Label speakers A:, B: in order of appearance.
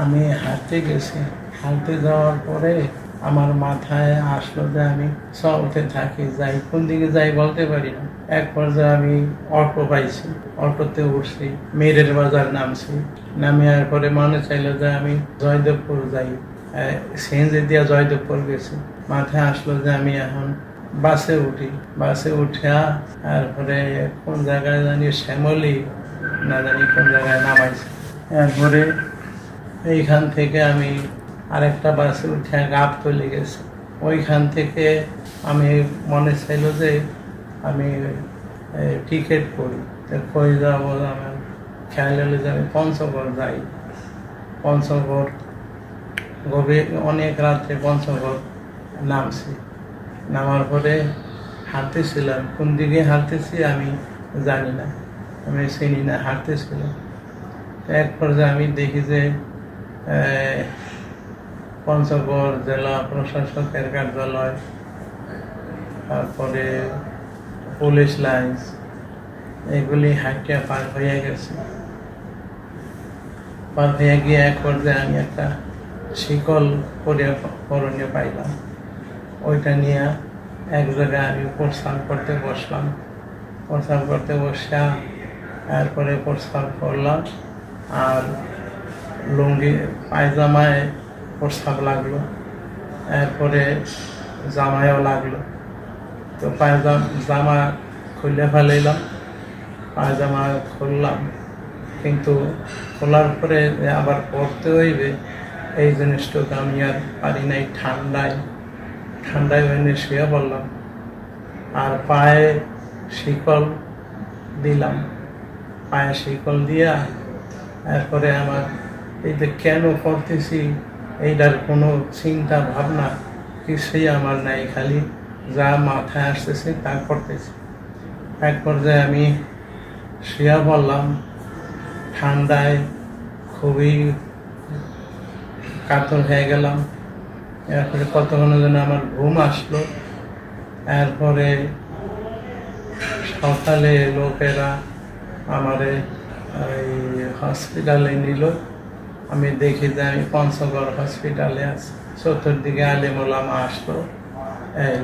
A: আমি হাঁটতে গেছি। হাঁটতে যাওয়ার পরে আমার মাথায় আসলো যে আমি চলতে থাকি, যাই, কোন দিকে যাই বলতে পারি না। এক পর্যায়ে আমি অটো পাইছি, অটোতে উঠছি, মেরের বাজার নামছি। নামিয়ার পরে মনে চাইলো যে আমি জয়দেবপুর যাই সিএনজি দিয়া জয়দেবপুর গেছি। মাথায় আসলো যে আমি এখন বাসে উঠি। বাসে উঠিয়া তারপরে কোন জায়গায় জানি শ্যামলি, না জানি কোন জায়গায় নামাইছে। এরপরে এইখান থেকে আমি আরেকটা বাসে উঠে গাপ চলে গেছি। ওইখান থেকে আমি মনে চাইলো যে আমি টিকিট করি। কই যাব আমার খেয়াল হলো যে আমি পঞ্চগড় যাই। পঞ্চগড় গভীর, অনেক রাত্রে পঞ্চগড় নামছি। নামার পরে হাঁটতেছিলাম। কোন দিকে হাঁটতেছি আমি জানি না। আমি চিনি না, হাঁটতেছিলাম। এক পর্যায়ে আমি দেখি যে পঞ্চগড় জেলা প্রশাসকের কার্যালয়, তারপরে পুলিশ লাইন্স, এগুলি হাঁটিয়া পার হয়ে গেছে। পার হয়ে গিয়ে এক পর্যায়ে আমি একটা শিকল করে করণীয় পাইলাম। ওইটা নিয়ে এক জায়গায় আমি প্রস্থান করতে বসলাম। প্রস্থান করতে বসা তারপরে প্রস্থান করলাম আর লুঙ্গি, পায়জামায় প্রস্তাব লাগল। এরপরে জামায়ও লাগল। তো পায়জাম, জামা খুলে ফেলাইলাম। পায়জামা খুললাম। কিন্তু খোলার পরে আবার পরতে হইবে। এই জিনিসটুকু আমি আর পারি নাই ঠান্ডায়। ঠান্ডায় ওখানে শুয়ে পড়লাম। আর পায়ে শিকল দিলাম। পায়ে শিকল দিয়া এরপরে আমার এই যে কেন করতেছি? এইটার কোনো চিন্তা ভাবনা কিছুই আমার নাই, খালি যা মাথায় আসতেছে তা করতেছি। এক পর্যায়ে আমি শুয়ে বললাম ঠান্ডায় খুবই কাতর হয়ে গেলাম। এরপরে কতক্ষণের জন্য আমার ঘুম আসলো। এরপরে সকালে লোকেরা আমারে এই হসপিটালে নিল। আমি দেখি যে আমি পঞ্চগড় হসপিটালে আছি। চতুর্দিকে আলিমুলামা এই